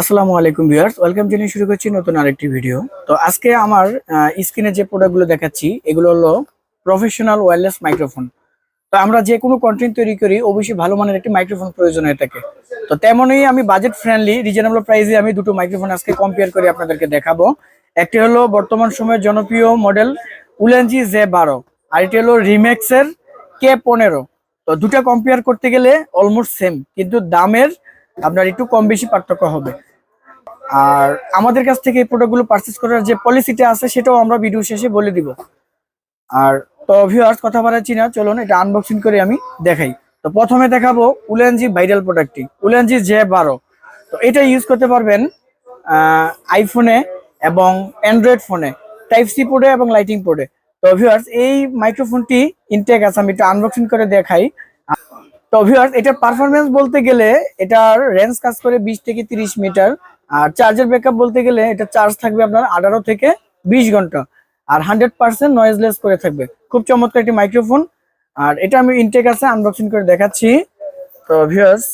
আসসালামু আলাইকুম viewers, welcome জানিয়ে শুরু করছি নতুন আরেকটি ভিডিও। তো আজকে আমার স্ক্রিনে যে প্রোডাক্টগুলো দেখাচ্ছি, এগুলো হলো প্রফেশনাল ওয়্যারলেস মাইক্রোফোন তো আমরা যে কোনো কন্টেন্ট তৈরি করি, অবশ্যই ভালো মানের একটি মাইক্রোফোন প্রয়োজন হয়ে থাকে। তো তেমনই আমি বাজেট ফ্রেন্ডলি রিজনেবল প্রাইসে আমি দুটো মাইক্রোফোন আজকে কম্পেয়ার করে আপনাদেরকে দেখাবো। একটি হলো বর্তমান সময়ের জনপ্রিয় মডেল উলেনজি জে বারো, আর এটি হলো রিমেক্সের কে পনেরো। তো দুটো কম্পেয়ার করতে গেলে অলমোস্ট সেম কিন্তু দামের আপনার একটু কম বেশি পার্থক্য হবে। আর আমাদের কাছ থেকে এই প্রোডাক্টগুলো পারচেস করার যে পলিসিটা আছে, সেটাও আমরা ভিডিও শেষে বলে দিব। আর তো ভিউয়ার্স কথা বাড়াচ্ছি না, চলুন এটা আনবক্সিং করে আমি দেখাই। তো প্রথমে দেখাবো উলেনজি ভাইরাল প্রোডাক্টটি উলেনজি জে বারো তো এটা ইউজ করতে পারবেন আইফোনে এবং অ্যান্ড্রয়েড ফোনে টাইপ সি পোর্টে এবং লাইটিং পোর্টে তো ভিউয়ার্স এই মাইক্রোফোনটি ইনটেক আছে, আমি একটু আনবক্সিং করে দেখাই। তো ভিউয়ার্স এটার পারফরমেন্স বলতে গেলে এটার রেঞ্জ কাজ করে বিশ থেকে তিরিশ মিটার আর চার্জের ব্যাকআপ বলতে গেলে এটা চার্জ থাকবে আপনার আঠারো থেকে বিশ ঘণ্টা, আর হান্ড্রেড পার্সেন্ট নয়েজলেস করে থাকবে। খুব চমৎকার একটি মাইক্রোফোন আর এটা আমি ইনটেক আছে আনবক্সিং করে দেখাচ্ছি। তো ভিউয়ার্স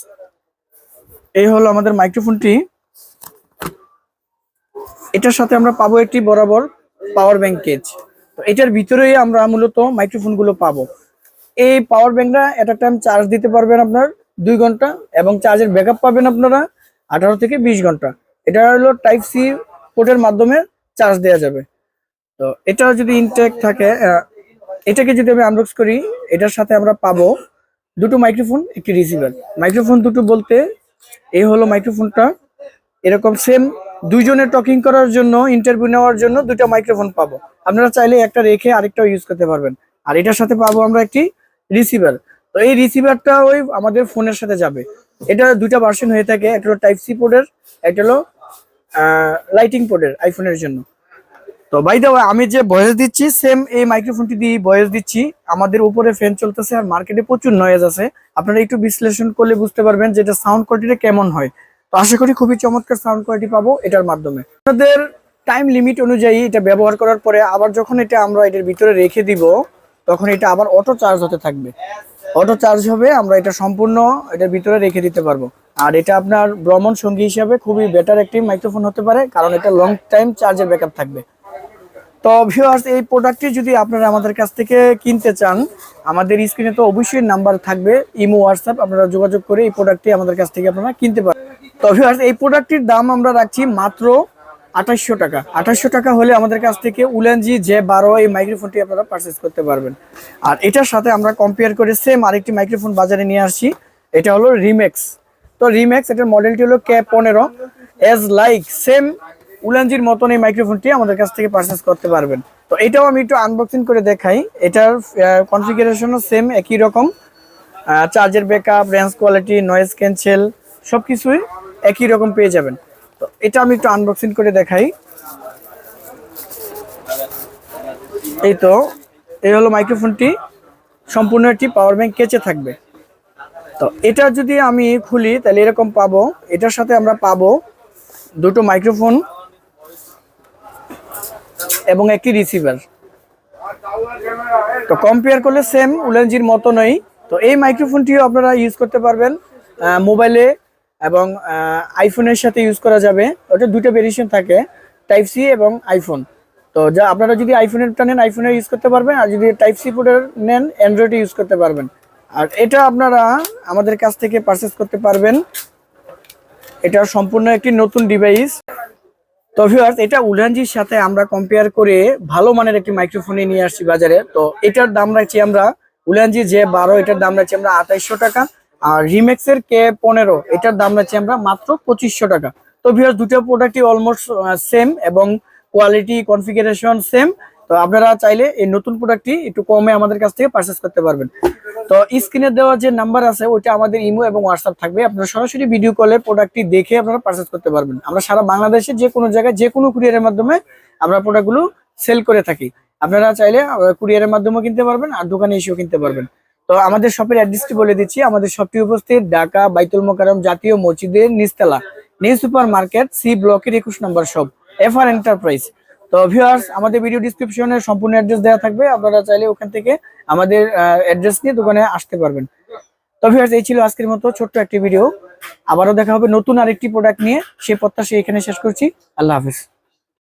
এই হলো আমাদের মাইক্রোফোনটি এটার সাথে আমরা পাবো একটি বরাবর পাওয়ার ব্যাংক কেজ তো এটার ভিতরেই আমরা মূলত মাইক্রোফোনগুলো পাবো। এই পাওয়ার ব্যাংকটা এট টাইম চার্জ দিতে পারবেন আপনার দুই ঘণ্টা এবং চার্জের ব্যাকআপ পাবেন আপনারা আঠারো থেকে বিশ ঘণ্টা। এটা হলো টাইপ সি পোর্টের মাধ্যমে চার্জ দেওয়া যাবে। তো এটা যদি ইনটেক থাকে এটাকে যদি আমি আনবক্স করি, এটার সাথে আমরা পাবো দুটো মাইক্রোফোন একটি রিসিভার মাইক্রোফোন দুটো বলতে এই হলো মাইক্রোফোনটা এরকম সেম দুইজনের টকিং করার জন্য ইন্টারভিউ নেওয়ার জন্য দুটো মাইক্রোফোন পাবো। আপনারা চাইলে একটা রেখে আরেকটাও ইউজ করতে পারবেন। আর এটার সাথে পাবো আমরা একটি রিসিভার তো এই রিসিভারটা ওই আমাদের ফোনের সাথে যাবে। এটা দুইটা ভার্সন হয়ে থাকে। একটা হলো টাইপ সি পোর্টের একটা হলো লাইটিং পোর্টের আইফোনের জন্য। তো বাই দা আমি যে ভয়েস দিচ্ছি সেম এই মাইক্রোফোনটি দিয়ে ভয়েস দিচ্ছি। আমাদের উপরে ফ্যান চলতেছে আর মার্কেটে প্রচুর নয়েজ আছে। আপনারা একটু বিশ্লেষণ করলে বুঝতে পারবেন যে এটা সাউন্ড কোয়ালিটিটা কেমন হয়। তো আশা করি খুবই চমৎকার সাউন্ড কোয়ালিটি পাবো এটার মাধ্যমে। আপনাদের টাইম লিমিট অনুযায়ী এটা ব্যবহার করার পরে আবার যখন এটা আমরা এটার ভিতরে রেখে দিব তখন এটা আবার অটো চার্জ হতে থাকবে। অটো চার্জ হবে, আমরা এটা সম্পূর্ণ এটার ভিতরে রেখে দিতে পারব। আর এটা আপনার ভ্রমণ সঙ্গী হিসাবে খুবই বেটার একটি মাইক্রোফোন হতে পারে, কারণ এটা লং টাইম চার্জের ব্যাকআপ থাকবে। তো ভিউয়ার্স এই প্রোডাক্টটি যদি আপনারা আমাদের কাছ থেকে কিনতে চান, আমাদের স্ক্রিনে তো অবশ্যই নাম্বার থাকবে, ইমো হোয়াটসঅ্যাপ আপনারা যোগাযোগ করে এই প্রোডাক্টটি আমাদের কাছ থেকে আপনারা কিনতে পারেন তো ভিউয়ার্স এই প্রোডাক্টটির দাম আমরা রাখছি মাত্র আঠাশশো টাকা। আঠাশশো টাকা হলে আমাদের কাছ থেকে উলেনজি যে বারো এই মাইক্রোফোনটি আপনারা পারচেস করতে পারবেন। আর এটার সাথে আমরা কম্পেয়ার করে সেম আরেকটি মাইক্রোফোন বাজারে নিয়ে আসছি। এটা হলো রিমেক্স। তো রিমেক্স, এটার মডেলটি হলো কে পনেরো। এজ লাইক সেম উলানজির মতন এই মাইক্রোফোনটি আমাদের কাছ থেকে পারচেস করতে পারবেন। তো এটাও আমি একটু আনবক্সিং করে দেখাই। এটার কনফিগারেশনও সেম একই রকম। চার্জের backup range quality noise cancel সব কিছুই একই রকম পেয়ে যাবেন। তো এটা আমি একটু আনবক্সিং করে দেখাই। এই তো, এই হলো মাইক্রোফোনটি সম্পূর্ণ একটি পাওয়ার ব্যাংক কেচে থাকবে। তো এটা যদি আমি খুলি, তাহলে এরকম পাবো। এটার সাথে আমরা পাবো দুটো মাইক্রোফোন এবং একটি রিসিভার তো কম্পেয়ার করলে সেম উলেনজির মতনই তো এই মাইক্রোফোনটিও আপনারা ইউজ করতে পারবেন মোবাইলে এবং আইফোনের সাথে ইউজ করা যাবে। ওটা দুটো ভেরিয়েশন থাকে টাইপ সি এবং আইফোন তো যা, আপনারা যদি আইফোনেরটা নেন আইফোনে ইউজ করতে পারবেন, আর যদি টাইপ সি পোর্টের নেন অ্যান্ড্রয়েডে ইউজ করতে পারবেন। আর এটা আপনারা আমাদের কাছ থেকে পারচেস করতে পারবেন। এটা সম্পূর্ণ একটি নতুন ডিভাইস তো ভিউয়ার্স এটা উলানজির সাথে আমরা কম্পেয়ার করে ভালো মানের একটি মাইক্রোফোনে নিয়ে আসছি বাজারে। তো এটার দাম রাখছি আমরা উলানজি যে বারো, এটার দাম রাখছি আমরা আঠাইশশো টাকা। আর রিমেক্সের কে পনেরো, এটার দাম রাখছি আমরা মাত্র পঁচিশশো টাকা। তো ভিউয়ার্স দুটো প্রোডাক্টই অলমোস্ট সেম এবং কোয়ালিটি কনফিগারেশন সেম তো আপনারা চাইলে এই নতুন প্রোডাক্টটি একটু কমে আমাদের কাছ থেকে পারচেস করতে পারবেন। তো স্ক্রিনে দেওয়া যে নাম্বার আছে, ওইটা আমাদের ইমো এবং হোয়াটসঅ্যাপ থাকবে। আপনারা সরাসরি ভিডিও কলে প্রোডাক্টটি দেখে আপনারা পারচেস করতে পারবেন। আমরা সারা বাংলাদেশে যে কোনো জায়গায়, যে কোনো কুরিয়ারের মাধ্যমে আমরা প্রোডাক্টগুলো সেল করে থাকি। আপনারা চাইলে কুরিয়ারের মাধ্যমেও কিনতে পারবেন, আর দোকানে এসেও কিনতে পারবেন। তো আমাদের শপের অ্যাড্রেসটি বলে দিচ্ছি। আমাদের শপটি উপস্থিত ঢাকা, বাইতুল মোকারম জাতীয় মসজিদের নিস্তালা নিউ সুপার মার্কেট সি ব্লকের একুশ নম্বর শপ এফ আর এন্টারপ্রাইজ তো ভিউয়ার্স আমাদের ভিডিও ডিসক্রিপশনে সম্পূর্ণ অ্যাড্রেস দেওয়া থাকবে। আপনারা চাইলে ওখান থেকে আমাদের অ্যাড্রেস নিয়ে দোকানে আসতে পারবেন। তো ভিউয়ার্স এই ছিল আজকের মতো ছোট্ট একটি ভিডিও আবারও দেখা হবে নতুন আরেকটি প্রোডাক্ট নিয়ে। সেই প্রত্যাশা এখানে শেষ করছি। আল্লাহ হাফিজ।